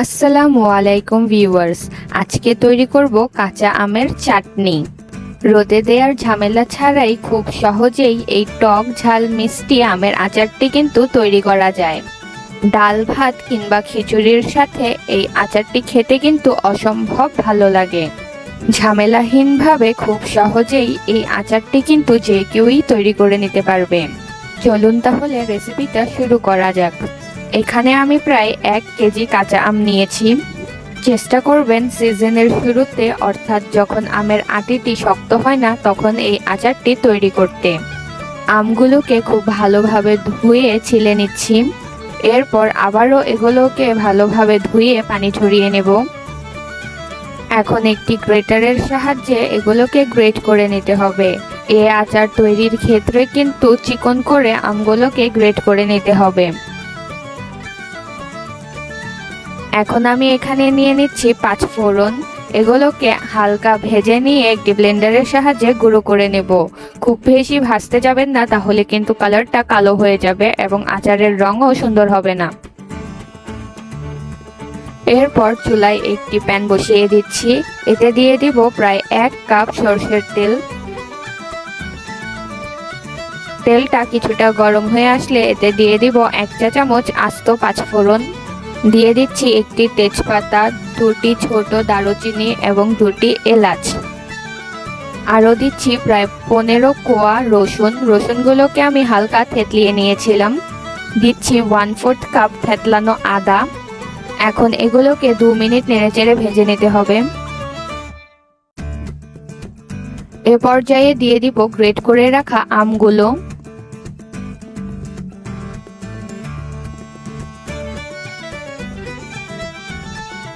আসসালামু আলাইকুম ভিউয়ার্স। আজকে তৈরি করব কাঁচা আমের চাটনি। রোদে দেওয়ার ঝামেলা ছাড়াই খুব সহজেই এই টক ঝাল মিষ্টি আমের আচারটি কিন্তু তৈরি করা যায়। ডাল, ভাত কিংবা খিচুড়ির সাথে এই আচারটি খেতে কিন্তু অসম্ভব ভালো লাগে। ঝামেলাহীনভাবে খুব সহজেই এই আচারটি কিন্তু যে কেউই তৈরি করে নিতে পারবে। চলুন তাহলে রেসিপিটা শুরু করা যাক। এখানে আমি প্রায় এক কেজি কাঁচা আম নিয়েছি। চেষ্টা করবেন সিজনের শুরুতে, অর্থাৎ যখন আমের আটিটি শক্ত হয় না, তখন এই আচারটি তৈরি করতে। আমগুলোকে খুব ভালোভাবে ধুয়ে ছিলে নিচ্ছি। এরপর আবারও এগুলোকে ভালোভাবে ধুয়ে পানি ঝরিয়ে নেব। এখন একটি গ্রেটারের সাহায্যে এগুলোকে গ্রেট করে নিতে হবে। এ আচার তৈরির ক্ষেত্রে কিন্তু চিকন করে আমগুলোকে গ্রেট করে নিতে হবে। এখন আমি এখানে নিয়ে নিচ্ছি পাঁচ ফোড়ন। এগুলোকে হালকা ভেজে নিয়ে একটি ব্লেন্ডারের সাহায্যে গুঁড়ো করে নেব। খুব বেশি ভাজতে যাবেন না, তাহলে কিন্তু কালারটা কালো হয়ে যাবে এবং আচারের রঙও সুন্দর হবে না। এরপর চুলায় একটি প্যান বসিয়ে দিচ্ছি। এতে দিয়ে দিব প্রায় এক কাপ সর্ষের তেল। তেলটা কিছুটা গরম হয়ে আসলে এতে দিয়ে দিব এক চা চামচ আস্ত পাঁচফোড়ন দিয়ে দিচ্ছি একটি তেজপাতা, দুটি ছোট দারুচিনি এবং দুটি এলাচ। আরও দিচ্ছি প্রায় পনেরো কোয়া রসুন। রসুনগুলোকে আমি হালকা থেতলিয়ে নিয়েছিলাম। দিচ্ছি ওয়ান ফোর্থ কাপ থেতলানো আদা। এখন এগুলোকে দু মিনিট নেড়েচেড়ে ভেজে নিতে হবে। এ পর্যায়ে দিয়ে দিব গ্রেট করে রাখা আমগুলো।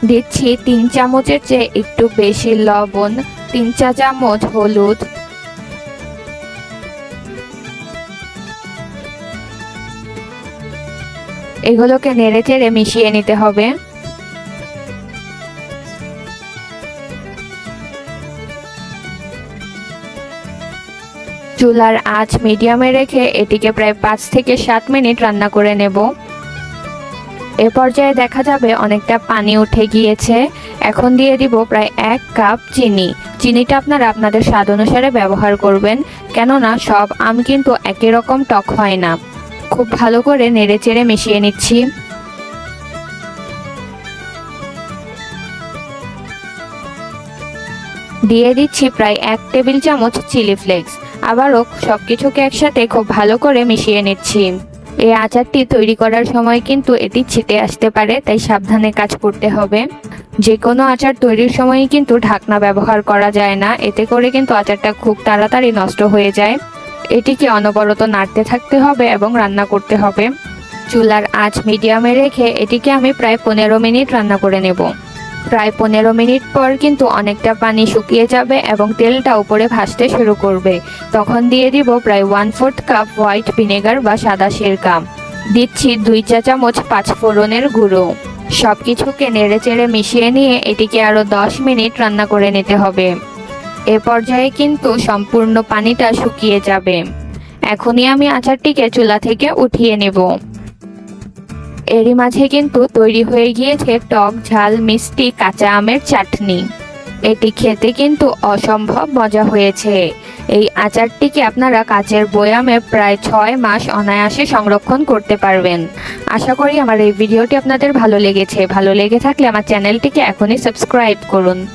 দিচ্ছি তিন চামচের চেয়ে একটু বেশি লবণ, তিন চা চামচ হলুদ। এগুলোকে নেড়ে চেড়ে মিশিয়ে নিতে হবে। চুলার আঁচ মিডিয়ামে রেখে এটিকে প্রায় পাঁচ থেকে সাত মিনিট রান্না করে নেব। এ পর্যায়ে দেখা যাবে অনেকটা পানি উঠে গিয়েছে। এখন দিয়ে দিব প্রায় এক কাপ চিনি। চিনিটা আপনারা আপনাদের স্বাদ অনুসারে ব্যবহার করবেন, কেননা সব আম কিন্তু একই রকম টক হয় না। খুব ভালো করে নেড়ে চেড়ে মিশিয়ে নিচ্ছি। দিয়ে দিচ্ছি প্রায় এক টেবিল চামচ চিলি ফ্লেক্স। আবারও সবকিছুকে একসাথে খুব ভালো করে মিশিয়ে নিচ্ছি। এই আচারটি তৈরি করার সময় কিন্তু এটি ছিটে আসতে পারে, তাই সাবধানে কাজ করতে হবে। যে কোনো আচার তৈরির সময় কিন্তু ঢাকনা ব্যবহার করা যায় না, এতে করে কিন্তু আচারটা খুব তাড়াতাড়ি নষ্ট হয়ে যায়। এটিকে অনবরত নাড়তে থাকতে হবে এবং রান্না করতে হবে। চুলার আঁচ মিডিয়ামে রেখে এটিকে আমি প্রায় পনেরো মিনিট রান্না করে নেব। প্রায় পনেরো মিনিট পর কিন্তু অনেকটা পানি শুকিয়ে যাবে এবং তেলটা উপরে ভাসতে শুরু করবে। তখন দিয়ে দিব প্রায় one fourth cup white vinegar বা সাদা সিরকা দিচ্ছি দুই চা চামচ পাঁচ ফোড়নের গুঁড়ো। সব কিছুকে নেড়ে চেড়ে মিশিয়ে নিয়ে এটিকে আরও দশ মিনিট রান্না করে নিতে হবে। এ পর্যায়ে কিন্তু সম্পূর্ণ পানিটা শুকিয়ে যাবে। এখনই আমি আচারটিকে চুলা থেকে উঠিয়ে নেব। এরই মাঝে কিন্তু তৈরি হয়ে গিয়েছে টক ঝাল মিষ্টি কাঁচা আমের চাটনি। এটি খেতে কিন্তু অসম্ভব মজা হয়েছে। এই আচারটিকে আপনারা কাচের বয়ামে প্রায় ছয় মাস অনায়াসে সংরক্ষণ করতে পারবেন। আশা করি আমার এই ভিডিওটি আপনাদের ভালো লেগেছে। ভালো লেগে থাকলে আমার চ্যানেলটিকে এখনই সাবস্ক্রাইব করুন।